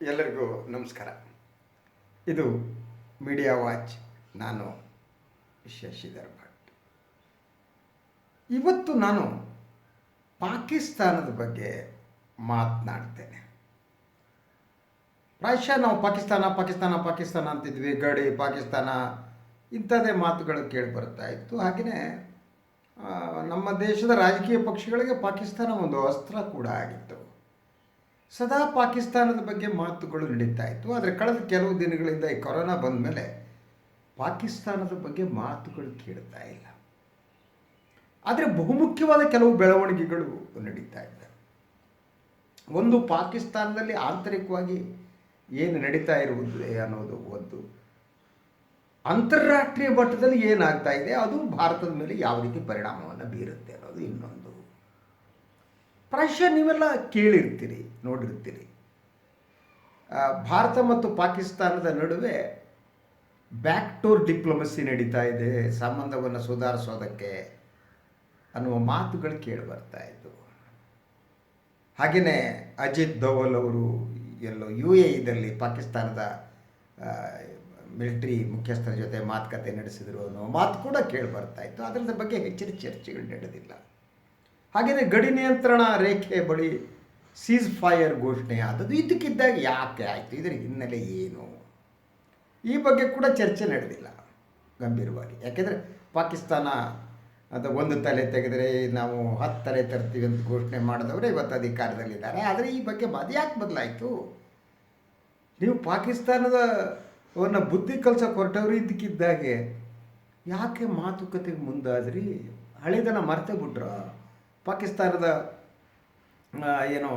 ಎಲ್ಲರಿಗೂ ನಮಸ್ಕಾರ. ಇದು ಮೀಡಿಯಾ ವಾಚ್ ನಾನು ಶಶಿಧರ್ ಭಟ್ ಇವತ್ತು ನಾನು ಪಾಕಿಸ್ತಾನದ ಬಗ್ಗೆ ಮಾತನಾಡ್ತೇನೆ. ಪ್ರಾಯಶಃ ನಾವು ಪಾಕಿಸ್ತಾನ ಪಾಕಿಸ್ತಾನ ಪಾಕಿಸ್ತಾನ ಅಂತಿದ್ವಿ, ಗಡಿ, ಪಾಕಿಸ್ತಾನ ಇಂಥದ್ದೇ ಮಾತುಗಳು ಕೇಳಿ ಬರ್ತಾ ಇತ್ತು. ಹಾಗೆಯೇ ನಮ್ಮ ದೇಶದ ರಾಜಕೀಯ ಪಕ್ಷಗಳಿಗೆ ಪಾಕಿಸ್ತಾನ ಒಂದು ಅಸ್ತ್ರ ಕೂಡ ಆಗಿತ್ತು. ಸದಾ ಪಾಕಿಸ್ತಾನದ ಬಗ್ಗೆ ಮಾತುಗಳು ನಡೀತಾ ಇತ್ತು. ಆದರೆ ಕಳೆದ ಕೆಲವು ದಿನಗಳಿಂದ ಈ ಕೊರೋನಾ ಬಂದ ಮೇಲೆ ಪಾಕಿಸ್ತಾನದ ಬಗ್ಗೆ ಮಾತುಗಳು ಕೇಳ್ತಾ ಇಲ್ಲ. ಆದರೆ ಬಹುಮುಖ್ಯವಾದ ಕೆಲವು ಬೆಳವಣಿಗೆಗಳು ನಡೀತಾ ಇದ್ದಾವೆ ಒಂದು ಪಾಕಿಸ್ತಾನದಲ್ಲಿ ಆಂತರಿಕವಾಗಿ ಏನು ನಡೀತಾ ಇರುವುದು ಅನ್ನೋದು ಒಂದು ಅಂತಾರಾಷ್ಟ್ರೀಯ ಮಟ್ಟದಲ್ಲಿ ಏನಾಗ್ತಾ ಇದೆ, ಅದು ಭಾರತದ ಮೇಲೆ ಯಾವ ರೀತಿ ಪರಿಣಾಮವನ್ನು ಬೀರುತ್ತೆ? ಪ್ರಾಯಶಃ ನೀವೆಲ್ಲ ಕೇಳಿರ್ತೀರಿ, ನೋಡಿರ್ತೀರಿ. ಭಾರತ ಮತ್ತು ಪಾಕಿಸ್ತಾನದ ನಡುವೆ ಬ್ಯಾಕ್ ಟೋರ್ ಡಿಪ್ಲೊಮಸಿ ನಡೀತಾ ಇದೆ, ಸಂಬಂಧವನ್ನು ಸುಧಾರಿಸೋದಕ್ಕೆ ಅನ್ನುವ ಮಾತುಗಳು ಕೇಳಿ ಬರ್ತಾ ಇತ್ತು ಹಾಗೆಯೇ ಅಜಿತ್ ದೋವಲ್ ಅವರು ಎಲ್ಲೋ ಯು ಎ ಇದಲ್ಲಿ ಪಾಕಿಸ್ತಾನದ ಮಿಲಿಟರಿ ಮುಖ್ಯಸ್ಥರ ಜೊತೆ ಮಾತುಕತೆ ನಡೆಸಿದರು ಅನ್ನೋ ಮಾತು ಕೂಡ ಕೇಳಿ ಬರ್ತಾ ಇತ್ತು. ಅದರ ಬಗ್ಗೆ ಹೆಚ್ಚಿನ ಚರ್ಚೆಗಳು ನಡೆದಿಲ್ಲ. ಹಾಗೆಯೇ ಗಡಿ ನಿಯಂತ್ರಣ ರೇಖೆ ಬಳಿ ಸೀಸ್ ಫೈರ್ ಘೋಷಣೆ ಆದದ್ದು ಇದಕ್ಕಿದ್ದಾಗ ಯಾಕೆ ಆಯಿತು? ಇದರ ಹಿನ್ನೆಲೆ ಏನು? ಈ ಬಗ್ಗೆ ಕೂಡ ಚರ್ಚೆ ನಡೆದಿಲ್ಲ, ಗಂಭೀರವಾಗಿ. ಯಾಕೆಂದರೆ ಪಾಕಿಸ್ತಾನ ಅದು ಒಂದು ತಲೆ ತೆಗೆದರೆ ನಾವು ಹತ್ತು ತಲೆ ತರ್ತೀವಿ ಅಂತ ಘೋಷಣೆ ಮಾಡಿದವರೇ ಇವತ್ತು ಅಧಿಕಾರದಲ್ಲಿದ್ದಾರೆ. ಆದರೆ ಈ ಬಗ್ಗೆ ಅದು ಯಾಕೆ ಬದಲಾಯಿತು? ನೀವು ಪಾಕಿಸ್ತಾನದ ಅವನ್ನ ಬುದ್ಧಿ ಕಲ್ಸೋಕೆ ಹೊರಟವರು ಇದಕ್ಕಿದ್ದಾಗೆ ಯಾಕೆ ಮಾತುಕತೆಗೆ ಮುಂದಾದ್ರಿ? ಹಳೆದನ ಮರ್ತೇ ಬಿಟ್ರ? ಪಾಕಿಸ್ತಾನದ ಏನು,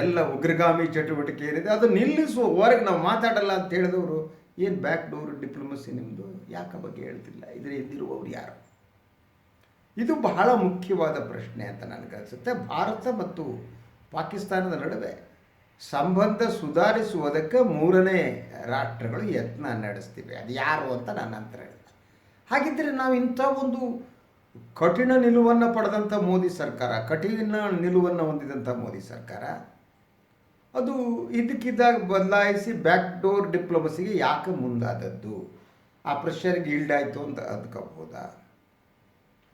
ಎಲ್ಲ ಉಗ್ರಗಾಮಿ ಚಟುವಟಿಕೆ ಏನಿದೆ, ಅದು ನಿಲ್ಲಿಸುವ ಹೊರಗೆ ನಾವು ಮಾತಾಡಲ್ಲ ಅಂತ ಹೇಳಿದವರು, ಏನು ಬ್ಯಾಕ್ ಡೋರ್ ಡಿಪ್ಲೊಮಸಿ ನಿಮ್ಮದು ಯಾಕ ಬಗ್ಗೆ ಹೇಳ್ತಿಲ್ಲ? ಇದರ ಹಿಂದಿರುವವರು ಯಾರು? ಇದು ಬಹಳ ಮುಖ್ಯವಾದ ಪ್ರಶ್ನೆ ಅಂತ ನನಗನ್ಸುತ್ತೆ ಭಾರತ ಮತ್ತು ಪಾಕಿಸ್ತಾನದ ನಡುವೆ ಸಂಬಂಧ ಸುಧಾರಿಸುವುದಕ್ಕೆ ಮೂರನೇ ರಾಷ್ಟ್ರಗಳು ಯತ್ನ ನಡೆಸ್ತಿವೆ. ಅದು ಯಾರು ಅಂತ ನನ್ನ ಅಂತ ಹೇಳಿದೆ ಹಾಗಿದ್ದರೆ ನಾವು ಇಂಥ ಒಂದು ಕಠಿಣ ನಿಲುವನ್ನು ಪಡೆದಂಥ ಮೋದಿ ಸರ್ಕಾರ, ಕಠಿಣ ನಿಲುವನ್ನು ಹೊಂದಿದಂಥ ಮೋದಿ ಸರ್ಕಾರ, ಅದು ಇದಕ್ಕಿದ್ದಾಗ ಬದಲಾಯಿಸಿ ಬ್ಯಾಕ್ ಡೋರ್ ಡಿಪ್ಲೊಮಸಿಗೆ ಯಾಕೆ ಮುಂದಾದದ್ದು? ಆ ಪ್ರೆಷರ್ಗೆ ಈಲ್ಡಾಯಿತು ಅಂತ ಅಂದ್ಕೋಬೋದಾ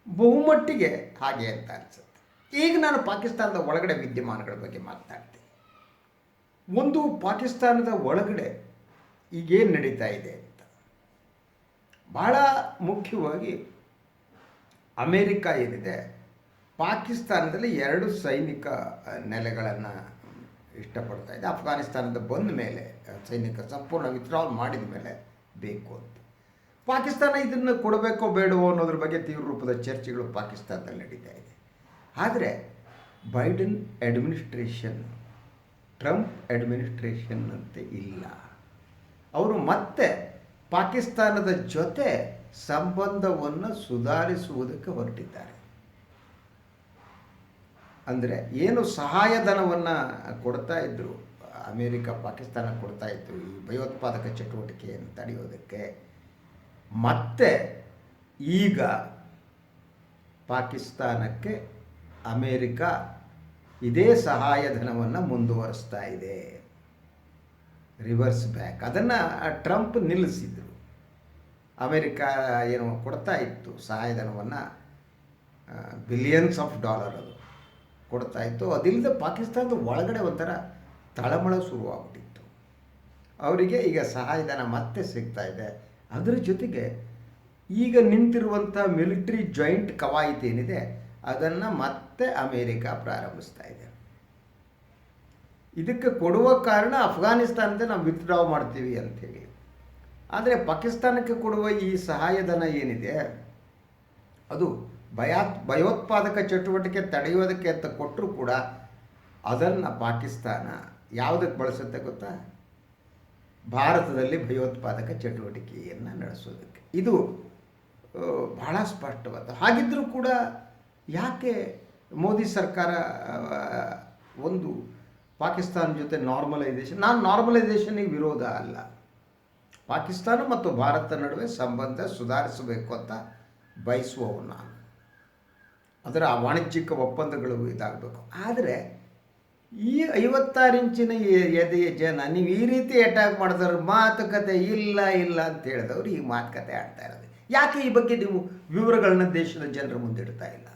ಬಹುಮಟ್ಟಿಗೆ ಹಾಗೆ ಅಂತ ಅನಿಸುತ್ತೆ. ಈಗ ನಾನು ಪಾಕಿಸ್ತಾನದ ಒಳಗಡೆ ವಿದ್ಯಮಾನಗಳ ಬಗ್ಗೆ ಮಾತನಾಡ್ತೀನಿ. ಒಂದು ಪಾಕಿಸ್ತಾನದ ಒಳಗಡೆ ಈಗೇನು ನಡೀತಾ ಇದೆ ಅಂತ. ಭಾಳ ಮುಖ್ಯವಾಗಿ ಅಮೇರಿಕ ಏನಿದೆ, ಪಾಕಿಸ್ತಾನದಲ್ಲಿ ಎರಡು ಸೈನಿಕ ನೆಲೆಗಳನ್ನು ಇಷ್ಟಪಡ್ತಾ ಇದೆ. ಅಫ್ಘಾನಿಸ್ತಾನದ ಬಂದ ಮೇಲೆ ಸೈನಿಕ ಸಂಪೂರ್ಣ ವಿತ್ಡ್ರಾಲ್ ಮಾಡಿದ ಮೇಲೆ ಬೇಕು ಅಂತ. ಪಾಕಿಸ್ತಾನ ಇದನ್ನು ಕೊಡಬೇಕೋ ಬೇಡವೋ ಅನ್ನೋದ್ರ ಬಗ್ಗೆ ತೀವ್ರ ರೂಪದ ಚರ್ಚೆಗಳು ಪಾಕಿಸ್ತಾನದಲ್ಲಿ ನಡೀತಾ ಇದೆ. ಆದರೆ, ಬೈಡನ್ ಅಡ್ಮಿನಿಸ್ಟ್ರೇಷನ್, ಟ್ರಂಪ್ ಅಡ್ಮಿನಿಸ್ಟ್ರೇಷನ್ ಅಂತ ಇಲ್ಲ. ಅವರು ಮತ್ತೆ ಪಾಕಿಸ್ತಾನದ ಜೊತೆ ಸಂಬಂಧವನ್ನು ಸುಧಾರಿಸುವುದಕ್ಕೆ ಹೊರಟಿದ್ದಾರೆ. ಅಂದರೆ ಏನು ಸಹಾಯಧನವನ್ನು ಕೊಡ್ತಾ ಇದ್ದರು ಅಮೇರಿಕ, ಪಾಕಿಸ್ತಾನ ಕೊಡ್ತಾ ಇದ್ದರು ಈ ಭಯೋತ್ಪಾದಕ ಚಟುವಟಿಕೆಯನ್ನು ತಡೆಯೋದಕ್ಕೆ. ಮತ್ತೆ ಈಗ ಪಾಕಿಸ್ತಾನಕ್ಕೆ ಅಮೇರಿಕ ಇದೇ ಸಹಾಯಧನವನ್ನು ಮುಂದುವರಿಸ್ತಾ ಇದೆ. Reverse back. ಅದನ್ನು ಟ್ರಂಪ್ ನಿಲ್ಲಿಸಿದರು. ಅಮೇರಿಕ ಏನು ಕೊಡ್ತಾ ಇತ್ತು ಸಹಾಯಧನವನ್ನು ಬಿಲಿಯನ್ಸ್ ಆಫ್ ಡಾಲರ್ ಅದು ಕೊಡ್ತಾ ಇತ್ತು. ಅದಿಲ್ಲದೆ ಪಾಕಿಸ್ತಾನದ ಒಳಗಡೆ ಒಂಥರ ತಳಮಳ ಶುರುವಾಗ್ಬಿಟ್ಟಿತ್ತು. ಅವರಿಗೆ ಈಗ ಸಹಾಯಧನ ಮತ್ತೆ ಸಿಗ್ತಾ ಇದೆ. ಅದರ ಜೊತೆಗೆ ಈಗ ನಿಂತಿರುವಂಥ ಮಿಲಿಟ್ರಿ ಜಾಯಿಂಟ್ ಕವಾಯಿತಿ ಏನಿದೆ, ಅದನ್ನು ಮತ್ತೆ ಅಮೇರಿಕ ಪ್ರಾರಂಭಿಸ್ತಾ ಇದೆ. ಇದಕ್ಕೆ ಕೊಡುವ ಕಾರಣ ಅಫ್ಘಾನಿಸ್ತಾನದ ನಾವು ವಿತ್ಡ್ರಾ ಮಾಡ್ತೀವಿ ಅಂಥೇಳಿ ಆದರೆ ಪಾಕಿಸ್ತಾನಕ್ಕೆ ಕೊಡುವ ಈ ಸಹಾಯಧನ ಏನಿದೆ? ಅದು ಭಯಾತ್ ಭಯೋತ್ಪಾದಕ ಚಟುವಟಿಕೆ ತಡೆಯೋದಕ್ಕೆ ಅಂತ ಕೊಟ್ಟರೂ ಕೂಡ ಅದನ್ನು ಪಾಕಿಸ್ತಾನ ಯಾವುದಕ್ಕೆ ಬಳಸುತ್ತೆ ಗೊತ್ತಾ? ಭಾರತದಲ್ಲಿ ಭಯೋತ್ಪಾದಕ ಚಟುವಟಿಕೆಯನ್ನು ನಡೆಸೋದಕ್ಕೆ. ಇದು ಬಹಳ ಸ್ಪಷ್ಟವಾದ. ಹಾಗಿದ್ದರೂ ಕೂಡ ಯಾಕೆ ಮೋದಿ ಸರ್ಕಾರ ಒಂದು ಪಾಕಿಸ್ತಾನ ಜೊತೆ ನಾರ್ಮಲೈಸೇಷನ್ ನಾನು ನಾರ್ಮಲೈಸೇಷನಿಗೆ ವಿರೋಧ ಅಲ್ಲ. ಪಾಕಿಸ್ತಾನ ಮತ್ತು ಭಾರತ ನಡುವೆ ಸಂಬಂಧ ಸುಧಾರಿಸಬೇಕು ಅಂತ ಬಯಸುವವು ನಾನು. ಅದರ ವಾಣಿಜ್ಯಿಕ ಒಪ್ಪಂದಗಳು ಇದಾಗಬೇಕು. ಆದರೆ ಈ ಐವತ್ತಾರು ಇಂಚಿನ ಎದೆಯ ಜನ ನೀವು ಈ ರೀತಿ ಅಟ್ಯಾಕ್ ಮಾಡಿದವ್ರ ಮಾತುಕತೆ ಇಲ್ಲ ಇಲ್ಲ ಅಂತ ಹೇಳಿದವರು ಈ ಮಾತುಕತೆ ಆಡ್ತಾ ಇರೋದು. ಯಾಕೆ ಈ ಬಗ್ಗೆ ನೀವು ವಿವರಗಳನ್ನ ದೇಶದ ಜನರ ಮುಂದೆ ಇಡ್ತಾ ಇಲ್ಲ?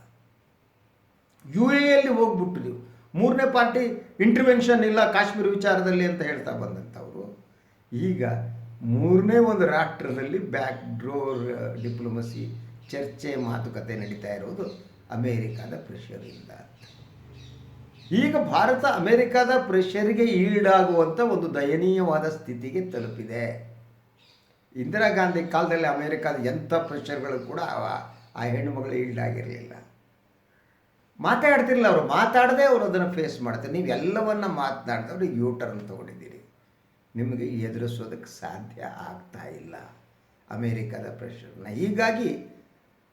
ಯು ಎಲ್ಲಿ ಹೋಗ್ಬಿಟ್ಟು ನೀವು ಮೂರನೇ ಪಾರ್ಟಿ ಇಂಟರ್ವೆನ್ಷನ್ ಇಲ್ಲ, ಕಾಶ್ಮೀರ ವಿಚಾರದಲ್ಲಿ ಅಂತ ಹೇಳ್ತಾ ಬಂದಂಥವ್ರು. ಈಗ ಮೂರನೇ ಒಂದು ರಾಷ್ಟ್ರದಲ್ಲಿ ಬ್ಯಾಕ್ ಡೋರ್ ಡಿಪ್ಲೊಮಸಿ ಚರ್ಚೆ ಮಾತುಕತೆ ನಡೀತಾ ಇರೋದು ಅಮೇರಿಕಾದ ಪ್ರೆಷರಿಂದ ಈಗ ಭಾರತ ಅಮೇರಿಕಾದ ಪ್ರೆಷರ್ಗೆ ಈಡಾಗುವಂಥ ಒಂದು ದಯನೀಯವಾದ ಸ್ಥಿತಿಗೆ ತಲುಪಿದೆ. ಇಂದಿರಾ ಗಾಂಧಿ ಕಾಲದಲ್ಲಿ ಅಮೇರಿಕಾದ ಎಂಥ ಪ್ರೆಷರ್ಗಳು ಕೂಡ ಆ- ಹೆಣ್ಣುಮಗಳು ಈಡಾಗಿರಲಿಲ್ಲ. ಮಾತಾಡ್ತಿರಲಿಲ್ಲ ಅವರು, ಮಾತಾಡದೆ ಅವರು ಅದನ್ನು ಫೇಸ್ ಮಾಡ್ತಾರೆ. ನೀವು ಎಲ್ಲವನ್ನ ಮಾತನಾಡಿದವರು ಯೂಟರ್ನ್ ತೊಗೊಂಡಿದ್ದೀರಿ. ನಿಮಗೆ ಎದುರಿಸೋದಕ್ಕೆ ಸಾಧ್ಯ ಆಗ್ತಾ ಇಲ್ಲ. ಅಮೇರಿಕಾದ ಪ್ರೆಷರ್ನ ಹೀಗಾಗಿ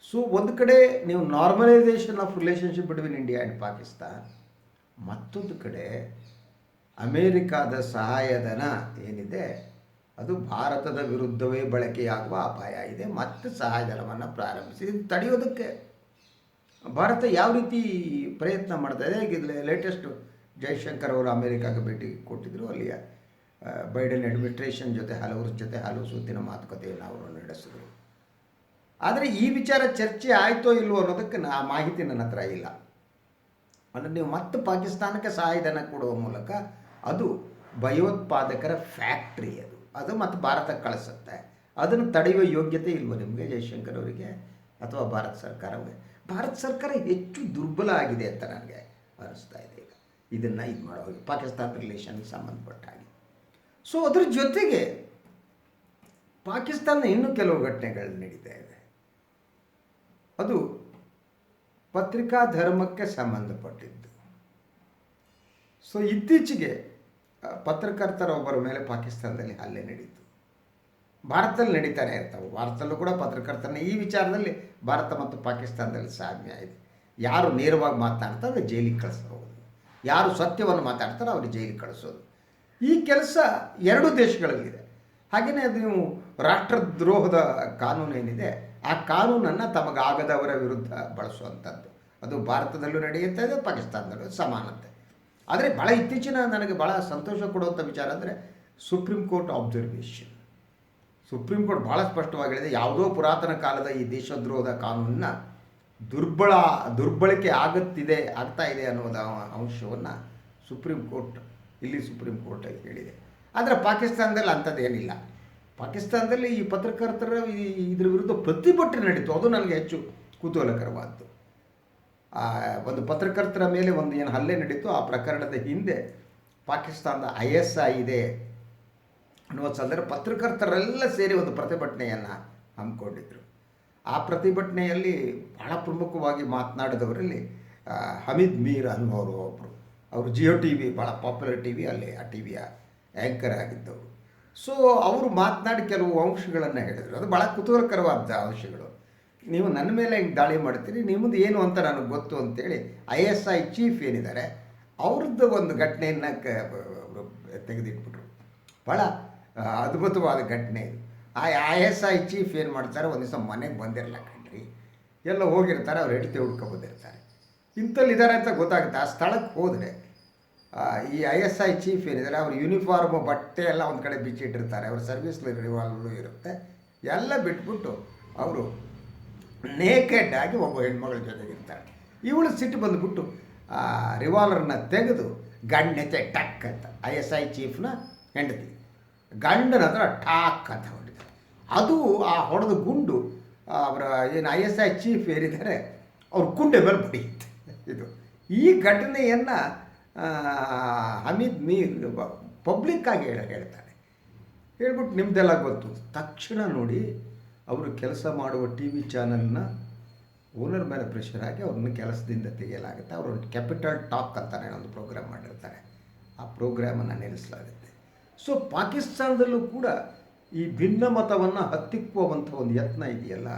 ಸೊ ಒಂದು ಕಡೆ ನೀವು normalisation of relationship between India and Pakistan ಮತ್ತೊಂದು ಕಡೆ ಅಮೇರಿಕಾದ ಸಹಾಯಧನ ಏನಿದೆ, ಅದು ಭಾರತದ ವಿರುದ್ಧವೇ ಬಳಕೆಯಾಗುವ ಅಪಾಯ ಇದೆ, ಮತ್ತೆ ಸಹಾಯಧನವನ್ನು ಪ್ರಾರಂಭಿಸಿ ತಡೆಯೋದಕ್ಕೆ. ಭಾರತ ಯಾವ ರೀತಿ ಪ್ರಯತ್ನ ಮಾಡ್ತಾ ಇದೆ? ಲೇಟೆಸ್ಟ್ ಜೈಶಂಕರ್ ಅವರು ಅಮೇರಿಕಾಗೆ ಭೇಟಿ ಕೊಟ್ಟಿದ್ದರು ಅಲ್ಲಿಯ ಬೈಡೆನ್ ಅಡ್ಮಿನಿಸ್ಟ್ರೇಷನ್ ಜೊತೆ ಹಲವರ ಜೊತೆ ಹಲವು ಸುತ್ತಿನ ಮಾತುಕತೆಯನ್ನು ಅವರು ನಡೆಸಿದರು. ಆದರೆ ಈ ವಿಚಾರ ಚರ್ಚೆ ಆಯಿತೋ ಇಲ್ವೋ ಅನ್ನೋದಕ್ಕೆ ನಾ ಮಾಹಿತಿ ನನ್ನ ಹತ್ರ ಇಲ್ಲ. ಅಂದರೆ ನೀವು ಮತ್ತೆ ಪಾಕಿಸ್ತಾನಕ್ಕೆ ಸಹಾಯಧನ ಕೊಡುವ ಮೂಲಕ ಅದು ಭಯೋತ್ಪಾದಕರ ಫ್ಯಾಕ್ಟ್ರಿ ಅದು. ಅದು ಮತ್ತು ಭಾರತಕ್ಕೆ ಕಳಿಸುತ್ತೆ. ಅದನ್ನು ತಡೆಯುವ ಯೋಗ್ಯತೆ ಇಲ್ವೋ ನಿಮಗೆ ಜಯಶಂಕರ್ ಅವರಿಗೆ ಅಥವಾ ಭಾರತ ಸರ್ಕಾರವೇ ಭಾರತ ಸರ್ಕಾರ ಹೆಚ್ಚು ದುರ್ಬಲ ಆಗಿದೆ ಅಂತ ನನಗೆ ಅನಿಸ್ತಾ ಇದೆ ಈಗ. ಇದನ್ನು ಇದು ಮಾಡೋ ಪಾಕಿಸ್ತಾನ ರಿಲೇಷನ್ಗೆ ಸಂಬಂಧಪಟ್ಟ ಹಾಗೆ. ಸೊ ಅದ್ರ ಜೊತೆಗೆ ಪಾಕಿಸ್ತಾನ ಇನ್ನೂ ಕೆಲವು ಘಟನೆಗಳು ನಡೀತಾ ಇದೆ ಅದು ಪತ್ರಿಕಾ ಧರ್ಮಕ್ಕೆ ಸಂಬಂಧಪಟ್ಟಿದ್ದು. ಸೊ ಇತ್ತೀಚೆಗೆ ಪತ್ರಕರ್ತರ ಒಬ್ಬರ ಮೇಲೆ ಪಾಕಿಸ್ತಾನದಲ್ಲಿ ಹಲ್ಲೆ ನಡೀತು. ಭಾರತದಲ್ಲಿ ನಡೀತಾನೆ ಇರ್ತಾವೆ ಭಾರತದಲ್ಲೂ ಕೂಡ ಪತ್ರಕರ್ತನ ಈ ವಿಚಾರದಲ್ಲಿ ಭಾರತ ಮತ್ತು ಪಾಕಿಸ್ತಾನದಲ್ಲಿ ಸಾಮ್ಯ ಇದೆ. ಯಾರು ನೇರವಾಗಿ ಮಾತನಾಡ್ತಾರೆ ಜೈಲಿಗೆ ಕಳಿಸೋದು ಯಾರು ಸತ್ಯವನ್ನು ಮಾತಾಡ್ತಾರೋ ಅವ್ರಿಗೆ ಜೈಲಿಗೆ ಕಳಿಸೋದು. ಈ ಕೆಲಸ ಎರಡು ದೇಶಗಳಲ್ಲಿದೆ. ಹಾಗೆಯೇ ಅದು ನೀವು ರಾಷ್ಟ್ರದ್ರೋಹದ ಕಾನೂನು ಏನಿದೆ, ಆ ಕಾನೂನನ್ನು ತಮಗಾಗದವರ ವಿರುದ್ಧ ಬಳಸುವಂಥದ್ದು. ಅದು ಭಾರತದಲ್ಲೂ ನಡೆಯುತ್ತೆ, ಅದು ಪಾಕಿಸ್ತಾನದಲ್ಲೂ ಸಮಾನತೆ. ಆದರೆ ಭಾಳ ಇತ್ತೀಚಿನ ನನಗೆ ಭಾಳ ಸಂತೋಷ ಕೊಡುವಂಥ ವಿಚಾರ ಅಂದರೆ Supreme Court observation Supreme Court ಭಾಳ ಸ್ಪಷ್ಟವಾಗಿ ಹೇಳಿದೆ ಯಾವುದೋ ಪುರಾತನ ಕಾಲದ ಈ ದೇಶದ್ರೋಹದ ಕಾನೂನನ್ನ ದುರ್ಬಳ, ದುರ್ಬಳಕೆ ಆಗುತ್ತಿದೆ, ಆಗ್ತಾ ಇದೆ ಅನ್ನೋದ ಅಂಶವನ್ನು ಸುಪ್ರೀಂ ಕೋರ್ಟ್ ಇಲ್ಲಿ ಸುಪ್ರೀಂ ಕೋರ್ಟ್ ಹೇಳಿದೆ. ಆದರೆ ಪಾಕಿಸ್ತಾನದಲ್ಲಿ ಅಂಥದ್ದೇನಿಲ್ಲ. ಪಾಕಿಸ್ತಾನದಲ್ಲಿ ಈ ಪತ್ರಕರ್ತರ ಈ ಇದ್ರ ವಿರುದ್ಧ ಪ್ರತಿಭಟನೆ ನಡೀತು. ಅದು ನನಗೆ ಹೆಚ್ಚು ಕುತೂಹಲಕರವಾದ್ದು. ಒಂದು ಪತ್ರಕರ್ತರ ಮೇಲೆ ಒಂದು ಏನು ಹಲ್ಲೆ ನಡೀತು, ಆ ಪ್ರಕರಣದ ಹಿಂದೆ ಪಾಕಿಸ್ತಾನದ ಐ ಎಸ್ ಐ ಇದೆ ಅನ್ನುವ ಸಂದರ್ಭ ಪತ್ರಕರ್ತರೆಲ್ಲ ಸೇರಿ ಒಂದು ಪ್ರತಿಭಟನೆಯನ್ನು ಹಮ್ಮಿಕೊಂಡಿದ್ರು. ಆ ಪ್ರತಿಭಟನೆಯಲ್ಲಿ ಬಹಳ ಪ್ರಮುಖವಾಗಿ ಮಾತನಾಡಿದವರಲ್ಲಿ ಹಮೀದ್ ಮೀರ್ ಅನ್ನುವರು ಒಬ್ಬರು ಅವರು ಜಿಯೋ ಟಿ ವಿ ಭಾಳ ಪಾಪ್ಯುಲರ್ ಟಿ ವಿ ಅಲ್ಲಿ ಆ ಟಿ ವಿಯ ಆ್ಯಂಕರ್ ಆಗಿದ್ದವರು ಸೊ ಅವರು ಮಾತನಾಡಿ ಕೆಲವು ಅಂಶಗಳನ್ನು ಹೇಳಿದರು. ಅದು ಭಾಳ ಕುತೂಹಲಕರವಾದ ಅಂಶಗಳು. ನೀವು ನನ್ನ ಮೇಲೆ ಹಿಂಗೆ ದಾಳಿ ಮಾಡ್ತೀರಿ ನಿಮ್ಮದು ಏನು ಅಂತ ನನಗೆ ಗೊತ್ತು ಅಂತೇಳಿ ಐ ಎಸ್ ಐ ಚೀಫ್ ಏನಿದ್ದಾರೆ ಅವ್ರದ್ದು ಒಂದು ಘಟನೆಯನ್ನು ಅವರು ತೆಗೆದಿಟ್ಬಿಟ್ರು. ಭಾಳ ಅದ್ಭುತವಾದ ಘಟನೆ ಇದು. ಆ ಐ ಎಸ್ ಐ ಚೀಫ್ ಏನು ಮಾಡ್ತಾರೆ, ಒಂದು ದಿವಸ ಮನೆಗೆ ಬಂದಿರಲ್ಲ ಕಣ್ರಿ. ಎಲ್ಲ ಹೋಗಿರ್ತಾರೆ, ಅವ್ರು ಹೆಂಡತಿ ಹುಡ್ಕೊ ಬಂದಿರ್ತಾರೆ. ಇಂಥಲ್ಲಿ ಇದ್ದಾರೆ ಅಂತ ಗೊತ್ತಾಗುತ್ತೆ. ಆ ಸ್ಥಳಕ್ಕೆ ಹೋದರೆ ಈ ಐ ಎಸ್ ಐ ಚೀಫ್ ಏನಿದ್ದಾರೆ ಅವ್ರ ಯೂನಿಫಾರ್ಮು ಬಟ್ಟೆ ಎಲ್ಲ ಒಂದು ಕಡೆ ಬಿಚ್ಚಿಟ್ಟಿರ್ತಾರೆ. ಅವ್ರ ಸರ್ವಿಸ್ ರಿವಾಲ್ವರು ಇರುತ್ತೆ. ಎಲ್ಲ ಬಿಟ್ಬಿಟ್ಟು ಅವರು ನೇಕೆಡ್ ಆಗಿ ಒಬ್ಬ ಹೆಣ್ಮಗಳ ಇರ್ತಾರೆ. ಇವಳು ಸಿಟ್ಟು ಬಂದುಬಿಟ್ಟು, ಆ ರಿವಾಲ್ವರ್ನ ತೆಗೆದು ಗಂಡೆತೆ ಟಕ್ ಅಂತ, ಐ ಎಸ್ ಐ ಚೀಫ್ನ ಹೆಂಡತಿ, ಗಂಡನ ಹತ್ರ ಟಾಕ್ ಅಂತ ಹೊಡಿತಾರೆ ಅದು ಆ ಹೊಡೆದ ಗುಂಡು ಅವರ ಏನು ಐ ಎಸ್ ಐ ಚೀಫ್ ಏನಿದ್ದಾರೆ ಅವ್ರ ಕುಂಡೆ ಮೇಲೆ ಬಡಿಯುತ್ತೆ. ಇದು ಈ ಘಟನೆಯನ್ನು ಹಮೀದ್ ಮೀರ್ ಪಬ್ಲಿಕ್ಕಾಗಿ ಹೇಳ, ಹೇಳ್ತಾನೆ. ಹೇಳ್ಬಿಟ್ಟು ನಿಮ್ಮದೆಲ್ಲ ಗೊತ್ತು. ತಕ್ಷಣ ನೋಡಿ ಅವರು ಕೆಲಸ ಮಾಡುವ ಟಿ ವಿ ಚಾನಲ್ನ ಓನರ್ ಮೇಲೆ ಪ್ರೆಷರ್ ಆಗಿ ಅವ್ರನ್ನ ಕೆಲಸದಿಂದ ತೆಗೆಯಲಾಗುತ್ತೆ. ಅವರು ಕ್ಯಾಪಿಟಲ್ ಟಾಕ್ ಅಂತಾನೆ ಒಂದು ಪ್ರೋಗ್ರಾಮ್ ಮಾಡಿರ್ತಾರೆ. ಆ ಪ್ರೋಗ್ರಾಮನ್ನು ನಿಲ್ಲಿಸಲಾಗುತ್ತೆ. ಸೊ ಪಾಕಿಸ್ತಾನದಲ್ಲೂ ಕೂಡ ಈ ಭಿನ್ನ ಮತವನ್ನು ಹತ್ತಿಕ್ಕುವಂಥ ಒಂದು ಯತ್ನ ಇದೆಯಲ್ಲ,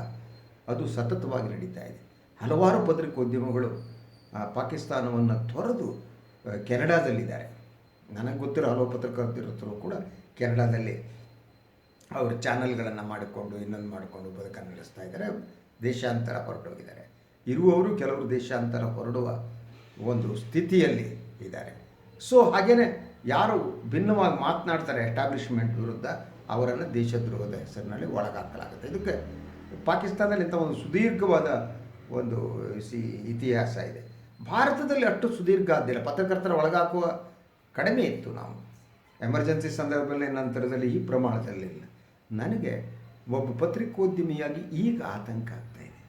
ಅದು ಸತತವಾಗಿ ನಡೀತಾ ಇದೆ. ಹಲವಾರು ಪತ್ರಿಕೋದ್ಯಮಗಳು ಪಾಕಿಸ್ತಾನವನ್ನು ತೊರೆದು ಕೆನಡಾದಲ್ಲಿದ್ದಾರೆ. ನನಗೆ ಗೊತ್ತಿರೋ ಹಲವು ಪತ್ರಕರ್ತರು ಕೂಡ ಕೆನಡಾದಲ್ಲಿ ಅವರು ಚಾನಲ್ಗಳನ್ನು ಮಾಡಿಕೊಂಡು, ಇನ್ನೊಂದು ಮಾಡಿಕೊಂಡು ಬದುಕನ್ನು ನಡೆಸ್ತಾ ಇದ್ದಾರೆ. ದೇಶಾಂತರ ಹೊರಟೋಗಿದ್ದಾರೆ. ಇರುವವರು ಕೆಲವರು ದೇಶಾಂತರ ಹೊರಡುವ ಒಂದು ಸ್ಥಿತಿಯಲ್ಲಿ ಇದ್ದಾರೆ. ಸೊ ಹಾಗೆಯೇ ಯಾರು ಭಿನ್ನವಾಗಿ ಮಾತನಾಡ್ತಾರೆ ಎಸ್ಟಾಬ್ಲಿಷ್ಮೆಂಟ್ ವಿರುದ್ಧ, ಅವರನ್ನು ದೇಶದ್ರೋಹದ ಹೆಸರಿನಲ್ಲಿ ಒಳಗಾಕಲಾಗುತ್ತೆ. ಇದಕ್ಕೆ ಪಾಕಿಸ್ತಾನದಲ್ಲಿ ಇಂಥ ಒಂದು ಸುದೀರ್ಘವಾದ ಒಂದು ಇತಿಹಾಸ ಇದೆ. ಭಾರತದಲ್ಲಿ ಅಷ್ಟು ಸುದೀರ್ಘ ಆದ್ದಿಲ್ಲ. ಪತ್ರಕರ್ತರ ಒಳಗಾಕುವ ಕಡಿಮೆ ಇತ್ತು ನಾವು. ಎಮರ್ಜೆನ್ಸಿ ಸಂದರ್ಭದಲ್ಲಿ ನಂತರದಲ್ಲಿ ಈ ಪ್ರಮಾಣದಲ್ಲಿಲ್ಲ ನನಗೆ ಒಬ್ಬ ಪತ್ರಿಕೋದ್ಯಮಿಯಾಗಿ ಈಗ ಆತಂಕ ಆಗ್ತಾ ಇದೆ.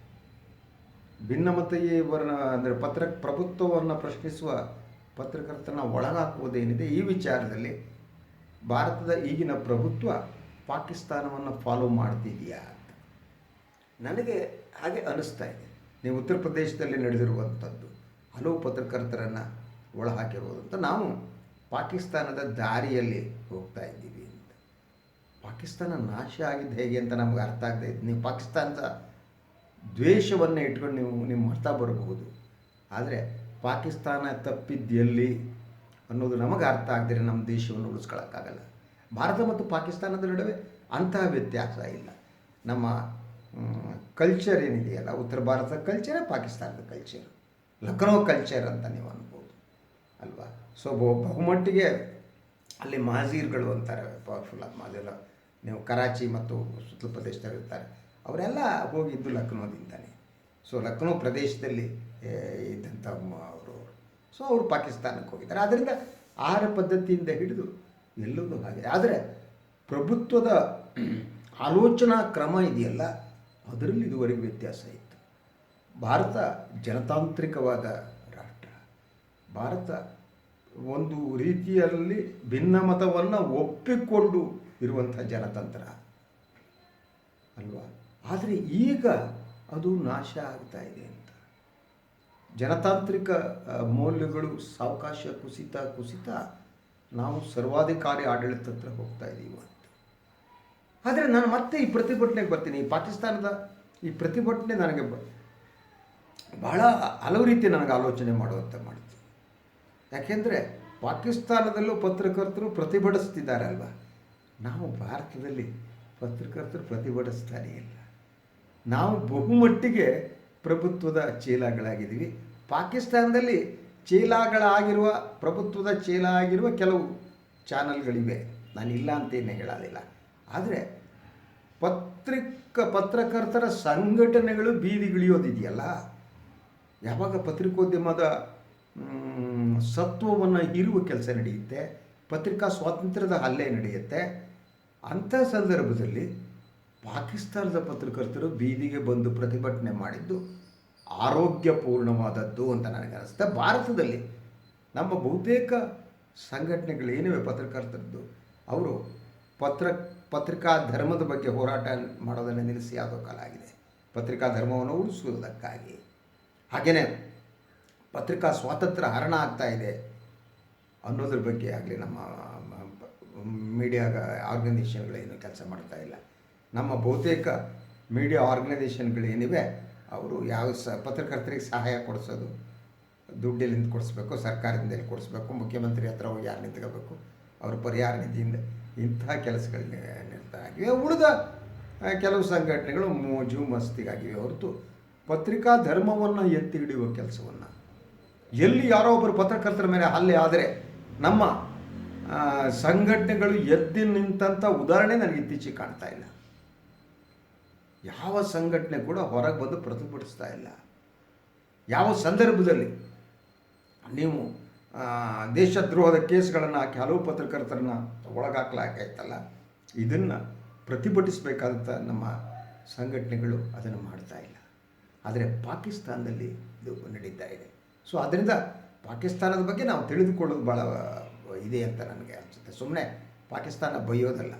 ವರ್ಣ ಅಂದರೆ ಪತ್ರ ಪ್ರಭುತ್ವವನ್ನು ಪ್ರಶ್ನಿಸುವ ಪತ್ರಕರ್ತನ ಒಳಗಾಕುವುದೇನಿದೆ ಈ ವಿಚಾರದಲ್ಲಿ ಭಾರತದ ಈಗಿನ ಪ್ರಭುತ್ವ ಪಾಕಿಸ್ತಾನವನ್ನು ಫಾಲೋ ಮಾಡ್ತಿದೆಯಾ ಅಂತ. ನನಗೆ ಹಾಗೆ ಅನ್ನಿಸ್ತಾ ಇದೆ. ನೀವು ಉತ್ತರ ಪ್ರದೇಶದಲ್ಲಿ ನಡೆದಿರುವಂಥದ್ದು. ಹಲವು ಪತ್ರಕರ್ತರನ್ನು ಅಂತ ನಾವು ಪಾಕಿಸ್ತಾನದ ದಾರಿಯಲ್ಲಿ ಹೋಗ್ತಾ ಇದ್ದೀವಿ ಅಂತ. ಪಾಕಿಸ್ತಾನ ನಾಶ ಆಗಿದ್ದು ಹೇಗೆ ಅಂತ ನಮ್ಗೆ ಅರ್ಥ ಆಗದೆ ನೀವು ಪಾಕಿಸ್ತಾನದ ದ್ವೇಷವನ್ನು ಇಟ್ಕೊಂಡು ನೀವು ನಿಮ್ಮ ಅರ್ಥ ಬರಬಹುದು. ಆದರೆ ಪಾಕಿಸ್ತಾನ ತಪ್ಪಿದ್ದು ಎಲ್ಲಿ ಅನ್ನೋದು ನಮಗೆ ಅರ್ಥ ಆಗದಿರೆ ನಮ್ಮ ದೇಶವನ್ನು ಉಳಿಸ್ಕೊಳ್ಳೋಕ್ಕಾಗಲ್ಲ. ಭಾರತ ಮತ್ತು ಪಾಕಿಸ್ತಾನದ ನಡುವೆ ಅಂತಹ ವ್ಯತ್ಯಾಸ ಇಲ್ಲ. ನಮ್ಮ ಕಲ್ಚರ್ ಏನಿದೆಯಲ್ಲ, ಉತ್ತರ ಭಾರತದ ಕಲ್ಚರೇ ಪಾಕಿಸ್ತಾನದ ಕಲ್ಚರ್ ಲಕ್ನೋ ಕಲ್ಚರ್ ಅಂತ ನೀವು ಅನ್ಬೋದು, ಅಲ್ವಾ? ಸೊ ಬಹು, ಬಹುಮಟ್ಟಿಗೆ ಅಲ್ಲಿ ಮಾಜೀರ್ಗಳು ಅಂತಾರೆ ಪವರ್ಫುಲ್ ಆಗಿ ಮಾಜೀರ್ ನೀವು ಕರಾಚಿ ಮತ್ತು ಸುತ್ತಲ ಪ್ರದೇಶದಲ್ಲಿ ಇರ್ತಾರೆ ಅವರೆಲ್ಲ ಹೋಗಿದ್ದು ಲಕ್ನೋದಿಂದಲೇ ಸೊ ಲಕ್ನೋ ಪ್ರದೇಶದಲ್ಲಿ ಇದ್ದಂಥ ಅವರು. ಸೊ ಅವರು ಪಾಕಿಸ್ತಾನಕ್ಕೆ ಹೋಗಿದ್ದಾರೆ. ಆದ್ದರಿಂದ ಆಹಾರ ಪದ್ಧತಿಯಿಂದ ಹಿಡಿದು ಎಲ್ಲವೂ ಹಾಗೆ. ಆದರೆ ಪ್ರಭುತ್ವದ ಆಲೋಚನಾ ಕ್ರಮ ಇದೆಯಲ್ಲ, ಅದರಲ್ಲಿ ಇದುವರೆಗೆ ವ್ಯತ್ಯಾಸ ಇತ್ತು ಭಾರತ ಜನತಾಂತ್ರಿಕವಾದ ರಾಷ್ಟ್ರ. ಭಾರತ ಒಂದು ರೀತಿಯಲ್ಲಿ ಭಿನ್ನಮತವನ್ನು ಒಪ್ಪಿಕೊಂಡು ಇರುವಂಥ ಜನತಂತ್ರ. ಅಲ್ವಾ? ಆದರೆ ಈಗ ಅದು ನಾಶ ಆಗ್ತಾ ಇದೆ ಅಂತ. ಜನತಾಂತ್ರಿಕ ಮೌಲ್ಯಗಳು ಸಾವಕಾಶ ಕುಸಿತ ಕುಸಿತ ನಾವು ಸರ್ವಾಧಿಕಾರಿ ಆಡಳಿತ ಹತ್ರ ಹೋಗ್ತಾ ಇದ್ದೀವಿ ಅಂತ. ಆದರೆ ನಾನು ಮತ್ತೆ ಈ ಪ್ರತಿಭಟನೆಗೆ ಬರ್ತೀನಿ. ಈ ಪಾಕಿಸ್ತಾನದ ಈ ಪ್ರತಿಭಟನೆ ನನಗೆ ಬಹಳ ಹಲವು ರೀತಿ ನನಗೆ ಆಲೋಚನೆ ಮಾಡುವಂತೆ ಮಾಡಿತು ಯಾಕೆಂದರೆ ಪಾಕಿಸ್ತಾನದಲ್ಲೂ ಪತ್ರಕರ್ತರು ಪ್ರತಿಭಟಿಸ್ತಿದ್ದಾರೆ ಅಲ್ವಾ? ನಾವು ಭಾರತದಲ್ಲಿ ಪತ್ರಕರ್ತರು ಪ್ರತಿಭಟಿಸ್ತಾನೇ ಇಲ್ಲ. ನಾವು ಬಹುಮಟ್ಟಿಗೆ ಪ್ರಭುತ್ವದ ಚೀಲಾಗಳಾಗಿದ್ದೀವಿ. ಪಾಕಿಸ್ತಾನದಲ್ಲಿ ಚೀಲಾಗಳಾಗಿರುವ, ಪ್ರಭುತ್ವದ ಚೀಲ ಆಗಿರುವ ಕೆಲವು ಚಾನಲ್ಗಳಿವೆ. ನಾನು ಇಲ್ಲ ಅಂತೇನು ಹೇಳೋದಿಲ್ಲ. ಆದರೆ ಪತ್ರಿಕ ಪತ್ರಕರ್ತರ ಸಂಘಟನೆಗಳು ಬೀದಿಗಿಳಿಯೋದಿದೆಯಲ್ಲ? ಯಾವಾಗ ಪತ್ರಿಕೋದ್ಯಮದ ಸತ್ವವನ್ನು ಹೀರುವ ಕೆಲಸ ನಡೆಯುತ್ತೆ, ಪತ್ರಿಕಾ ಸ್ವಾತಂತ್ರ್ಯದ ಹಲ್ಲೆ ನಡೆಯುತ್ತೆ, ಅಂಥ ಸಂದರ್ಭದಲ್ಲಿ ಪಾಕಿಸ್ತಾನದ ಪತ್ರಕರ್ತರು ಬೀದಿಗೆ ಬಂದು ಪ್ರತಿಭಟನೆ ಮಾಡಿದ್ದು ಆರೋಗ್ಯಪೂರ್ಣವಾದದ್ದು ಅಂತ ನನಗೆ ಅನಿಸುತ್ತೆ ಭಾರತದಲ್ಲಿ ನಮ್ಮ ಬಹುತೇಕ ಸಂಘಟನೆಗಳೇನಿವೆ ಪತ್ರಕರ್ತರದ್ದು? ಅವರು ಪತ್ರ, ಪತ್ರಿಕಾ ಧರ್ಮದ ಬಗ್ಗೆ ಹೋರಾಟ ಮಾಡೋದನ್ನು ನಿಲ್ಲಿಸಿ ಯಾವುದೋ ಕಾಲ ಆಗಿದೆ. ಪತ್ರಿಕಾ ಧರ್ಮವನ್ನು ಉಳಿಸುವುದಕ್ಕಾಗಿ. ಹಾಗೆಯೇ ಪತ್ರಿಕಾ ಸ್ವಾತಂತ್ರ್ಯ ಹರಣ ಆಗ್ತಾ ಇದೆ ಅನ್ನೋದ್ರ ಬಗ್ಗೆ ಆಗಲಿ ನಮ್ಮ ಮೀಡಿಯಾ ಆರ್ಗನೈಸೇಷನ್ಗಳೇನು ಕೆಲಸ ಮಾಡ್ತಾ ಇಲ್ಲ. ನಮ್ಮ ಬಹುತೇಕ ಮೀಡಿಯಾ ಆರ್ಗನೈಸೇಷನ್ಗಳೇನಿವೆ ಅವರು ಯಾವ ಸ, ಪತ್ರಕರ್ತರಿಗೆ ಸಹಾಯ ಕೊಡಿಸೋದು ದುಡ್ಡೆಲ್ಲಿಂದ ಕೊಡಿಸ್ಬೇಕು ಸರ್ಕಾರದಿಂದ ಕೊಡಿಸ್ಬೇಕು, ಮುಖ್ಯಮಂತ್ರಿ ಹತ್ರ ಹೋಗಿ ಯಾರು ನಿಂತ್ಕೋಬೇಕು, ಅವ್ರ ಪರಿಹಾರ ನಿಧಿಯಿಂದ ಇಂತಹ ಕೆಲಸಗಳಿಗೆ ನಿರ್ಧಾರ ಆಗಿವೆ ಉಳಿದ ಕೆಲವು ಸಂಘಟನೆಗಳು ಮೋಜು ಮಸ್ತಿಗಾಗಿವೆ ಹೊರತು ಪತ್ರಿಕಾ ಧರ್ಮವನ್ನು ಎತ್ತಿ ಹಿಡಿಯುವ ಕೆಲಸವನ್ನು. ಎಲ್ಲಿ ಯಾರೋ ಒಬ್ಬರು ಪತ್ರಕರ್ತರ ಮೇಲೆ ಹಲ್ಲೆ ಆದರೆ ನಮ್ಮ ಸಂಘಟನೆಗಳು ಎದ್ದು ನಿಂತಂಥ ಉದಾಹರಣೆ ನನಗೆ ಇತ್ತೀಚೆಗೆ ಕಾಣ್ತಾ ಇಲ್ಲ. ಯಾವ ಸಂಘಟನೆ ಕೂಡ ಹೊರಗೆ ಬಂದು ಪ್ರತಿಭಟಿಸ್ತಾ ಇಲ್ಲ. ಯಾವ ಸಂದರ್ಭದಲ್ಲಿ ನೀವು ದೇಶದ್ರೋಹದ ಕೇಸ್ಗಳನ್ನು ಹಾಕಿ ಹಲವು ಪತ್ರಕರ್ತರನ್ನ ಒಳಗಾಕಲಾಗೈತಲ್ಲ ಇದನ್ನು ಪ್ರತಿಭಟಿಸಬೇಕಾದಂಥ ನಮ್ಮ ಸಂಘಟನೆಗಳು ಅದನ್ನು ಮಾಡ್ತಾ ಇಲ್ಲ. ಆದರೆ ಪಾಕಿಸ್ತಾನದಲ್ಲಿ ಇದು ನಡೀತಾ ಇದೆ. ಸೊ ಅದರಿಂದ ಪಾಕಿಸ್ತಾನದ ಬಗ್ಗೆ ನಾವು ತಿಳಿದುಕೊಳ್ಳೋದು ಭಾಳ ಇದೆ ಅಂತ ನನಗೆ ಅನಿಸುತ್ತೆ. ಸುಮ್ಮನೆ ಪಾಕಿಸ್ತಾನ ಬೈಯೋದಲ್ಲ.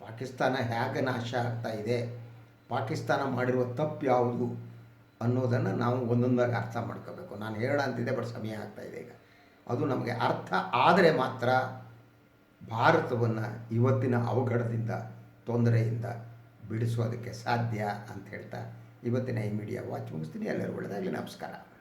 ಪಾಕಿಸ್ತಾನ ಹೇಗೆ ನಾಶ ಆಗ್ತಾ ಇದೆ? ಪಾಕಿಸ್ತಾನ ಮಾಡಿರುವ ತಪ್ಪು ಯಾವುದು ಅನ್ನೋದನ್ನು ನಾವು ಒಂದೊಂದಾಗಿ ಅರ್ಥ ಮಾಡ್ಕೋಬೇಕು. ನಾನು ಹೇಳ ಅಂತಿದ್ದೆ ಬಟ್ ಸಮಯ ಇದೆ ಈಗ. ಅದು ನಮಗೆ ಅರ್ಥ ಆದರೆ ಮಾತ್ರ ಭಾರತವನ್ನು ಇವತ್ತಿನ ಅವಘಡದಿಂದ, ತೊಂದರೆಯಿಂದ ಬಿಡಿಸೋದಕ್ಕೆ ಸಾಧ್ಯ ಅಂತ ಹೇಳ್ತಾ ಇವತ್ತಿನ ಈ ಮೀಡಿಯಾ ವಾಚ್ ಮುಗಿಸ್ತೀನಿ. ಎಲ್ಲರೂ ಒಳ್ಳೆದಾಗಲಿ. ನಮಸ್ಕಾರ.